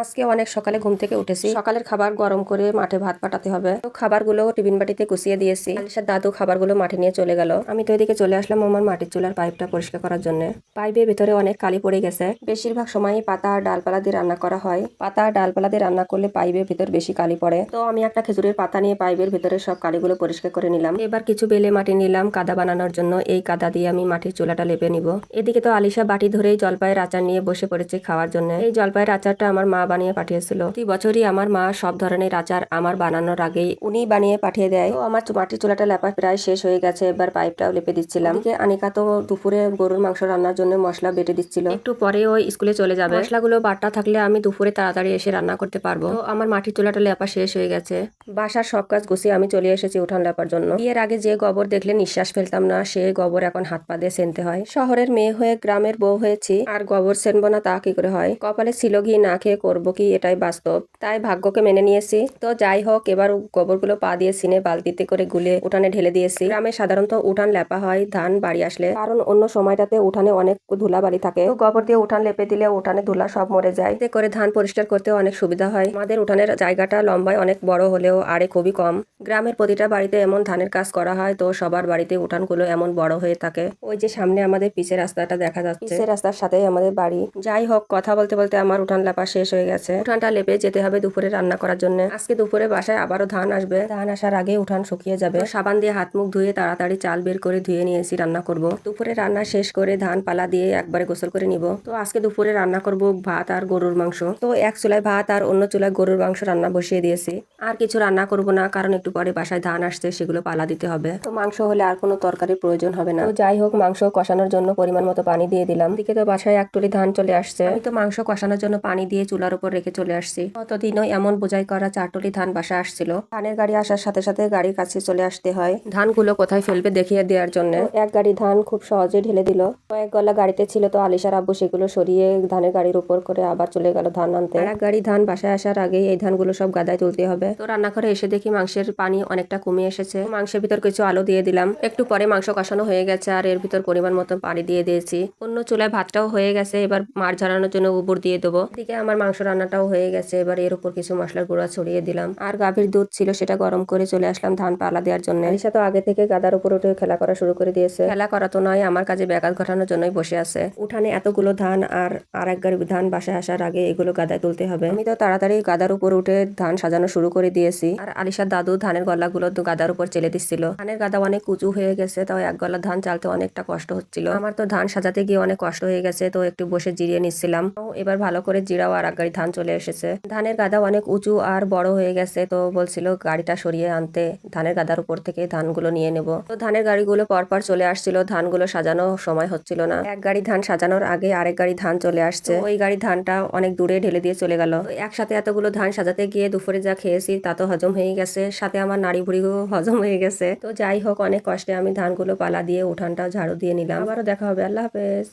আজকে অনেক সকালে ঘুম থেকে উঠেছি। সকালের খাবার গরম করে মাঠে ভাত পাঠাতে হবে। তো খাবারগুলো টিফিন বাটিতে গুছিয়ে দিয়েছি। আলিশার দাদু খাবারগুলো মাঠে নিয়ে চলে গেল। আমি তো এদিকে চলে আসলাম আমার মাটির চুলার পাইপটা পরিষ্কার করার জন্য। পাইপের ভিতরে অনেক কালি পড়ে গেছে। বেশিরভাগ সময়ই পাতা আর ডালপালা দিয়ে রান্না করা হয়। পাতা আর ডালপালা দিয়ে রান্না করলে পাইপের ভিতর বেশি কালি পড়ে। তো আমি একটা খেজুরের পাতা নিয়ে পাইপের ভিতরে সব কালিগুলো পরিষ্কার করে নিলাম। এবার কিছু বেলে মাটি নিলাম কাদা বানানোর জন্য। এই কাদা দিয়ে আমি মাটির চুলাটা লেপে নিব। এদিকে তো আলিশা বাটি ধরেই জলপাইয়ের আচার নিয়ে বসে পড়েছে খাওয়ার জন্য। এই জলপাইয়ের আচারটা আমার মা বানিয়ে পাঠিয়েছিল। প্রতি বছরই আমার মা সব ধরনের আচার আমার বানানোর আগেই উনি বানিয়ে পাঠিয়ে দেয়। তো আমার মাটির চুলাটা লেপা প্রায় শেষ হয়ে গেছে, এবার পাইপটাও লেপে দিচ্ছিলাম। আনিকা তো দুপুরে গরুর মাংস রান্নার জন্য মশলা বেটে দিচ্ছিল। একটু পরে ওই স্কুলে চলে যাবে। মশলাগুলো বাটা থাকলে আমি দুপুরে তাড়াতাড়ি এসে রান্না করতে পারব। তো আমার মাটির চুলাটা লেপা শেষ হয়ে গেছে। বাসার সব কাজ গুছিয়ে আমি চলে এসেছি উঠান লেপার জন্য। বিয়ের আগে যে গোবর দেখলে নিঃশ্বাস ফেলতাম না, সে গোবর এখন হাত পা দিয়ে সেনতে হয়। শহরের মেয়ে হয়ে গ্রামের বউ হয়েছি, আর গোবর সেনবো না তা কি করে হয়? কপালে ছিল ঘি না খেয়ে করব? কি? এটাই বাস্তব। তাই ভাগ্যকে মেনে নিয়েছি। তো যাই হোক, এবার গোবরগুলো পা দিয়ে সিনে বালতিতে করে গুলে উঠানে ঢেলে দিয়েছি। গ্রামে সাধারণত উঠান লেপা হয়, ধান বাড়ি আসলে। কারণ অন্য সময়টাতে উঠানে অনেক ধুলা বাড়ি থাকে। গোবর দিয়ে উঠান লেপে দিলে উঠানে ধুলা সব মরে যায়। এতে করে ধান পরিষ্কার করতে অনেক সুবিধা হয়। আমাদের উঠানের জায়গাটা লম্বায় অনেক বড় হলেও আরে খুবই কম। গ্রামের প্রতিটা বাড়িতে এমন ধানের কাজ করা হয়, তো সবার বাড়িতে উঠানগুলো এমন বড় হয়ে থাকে। ওই যে সামনে আমাদের পিচের রাস্তাটা দেখা যাচ্ছে। পিচের রাস্তার সাথে আমাদের বাড়ি। যাই হোক, কথা বলতে বলতে আমার উঠান লেপা শেষ হয়ে গেছে। উঠানটা লেপে যেতে হবে দুপুরে রান্না করার জন্য। আজকে দুপুরে বাসায় আবারও ধান আসবে। ধান আসার আগে উঠান শুকিয়ে যাবে। সাবান দিয়ে হাত মুখ ধুয়ে তাড়াতাড়ি চাল বের করে ধুয়ে নিয়েছি রান্না করব। দুপুরে রান্না শেষ করে ধান পালা দিয়ে একবারে গোসল করে নিব। তো আজকে দুপুরে রান্না করব ভাত আর গরুর মাংস। তো এক চুলায় ভাত আর অন্য চুলায় গরুর মাংস রান্না বসিয়ে দিয়েছি। আর কিছু রান্না করব না, কারণ একটু পরে বাসায় ধান আসছে, সেগুলো পালা দিতে হবে। তো মাংস হলে আর কোনো তরকারির প্রয়োজন হবে না। তো যাই হোক, মাংস কষানোর জন্য পরিমাণ মতো পানি দিয়ে দিলাম। দিকে তো বাসায় এক টুলি ধান চলে আসছে। আমি তো মাংস কষানোর জন্য পানি দিয়ে চুলার উপর রেখে চলে আসছি। কতদিনও এমন বোঝাই করা চারটলি ধান বাসা আসছিল। ধানের গাড়ি আসার সাথে সাথে গাড়ির কাছে চলে আসতে হয়। ধানগুলো কোথায় ফেলবে দেখিয়ে দেওয়ার জন্য। এক গাড়ি ধান খুব সহজে ঢেলে দিল। কয়েক গলা গাড়িতে ছিল তো আলিশার আব্বু সেগুলো সরিয়ে ধানের গাড়ির উপর করে আবার চলে গেল ধান আনতে। এক গাড়ি ধান বাসায় আসার আগে এই ধানগুলো সব গাদায় তুলতে হবে। তো রান্নাঘরে এসে দেখি মাংসের পানি অনেকটা কমে এসেছে। মাংসের ভিতর কিছু আলু দিয়ে দিলাম। একটু পরে মাংস কষানো হয়ে গেছে আর এর ভিতর পরিমাণ মতো পানি দিয়ে দিয়েছি। অন্য চুলায় ভাতটাও হয়ে গেছে। এবার মার ঝরানোর জন্য উপর দিয়ে দেবো। এদিকে আমার মাংস রান্নাটাও হয়ে গেছে। এবার এর উপর কিছু মশলার গুঁড়া ছড়িয়ে দিলাম। আর গাভীর দুধ ছিল সেটা গরম করে চলে আসলাম ধান পালা দেওয়ার জন্য। আলিশা তো আগে থেকে গাদার উপর উঠে খেলা করা শুরু করে দিয়েছে। খেলা করা তো নয়, আমার কাজে ব্যাঘাত ঘটানোর জন্যই বসে আছে। উঠানে এতগুলো ধান আর আর এক গাড়ি ধান বাসায় আসার আগে এগুলো গাদায় তুলতে হবে। আমি তো তাড়াতাড়ি গাদার উপর উঠে ধান সাজানো শুরু করে দিয়েছি। আর আলিশার দাদু ধানের গলাগুলো তো গাদার উপর চেলে দিচ্ছিল। ধানের গাদা অনেক উঁচু হয়ে গেছে, তাও এক গলা ধান চালতে অনেকটা কষ্ট হচ্ছিল। আমার তো ধান সাজাতে গিয়ে অনেক কষ্ট হয়ে গেছে, তো একটু বসে জিরিয়ে নিচ্ছিলাম। এবার ভালো করে জিরাও আর গাড়ি ধান চলে এসেছে। ধানের গাদা অনেক উঁচু আর বড় হয়ে গেছে তো বলছিল গাড়িটা সরিয়ে আনতে, ধানের গাদার উপর থেকে ধানগুলো নিয়ে নেব। তো ধানের গাড়িগুলো পরপর চলে আসছিল, ধানগুলো সাজানো সময় হচ্ছিল না। এক গাড়ি ধান সাজানোর আগে আরেক গাড়ি ধান চলে আসছে। ওই গাড়ি ধানটা অনেক দূরে ঢেলে দিয়ে চলে গেল। একসাথে এতগুলো ধান সাজাতে গিয়ে দুপুরে যা খেয়েছি তা তো হজম হয়ে গেছে, সাথে আমার নাড়ি ভুড়িগুলো হজম হয়ে গেছে। তো যাই হোক, অনেক কষ্টে আমি ধানগুলো পালা দিয়ে উঠানটা ঝাড়ু দিয়ে নিলাম। আবারও দেখা হবে, আল্লাহ হাফেজ।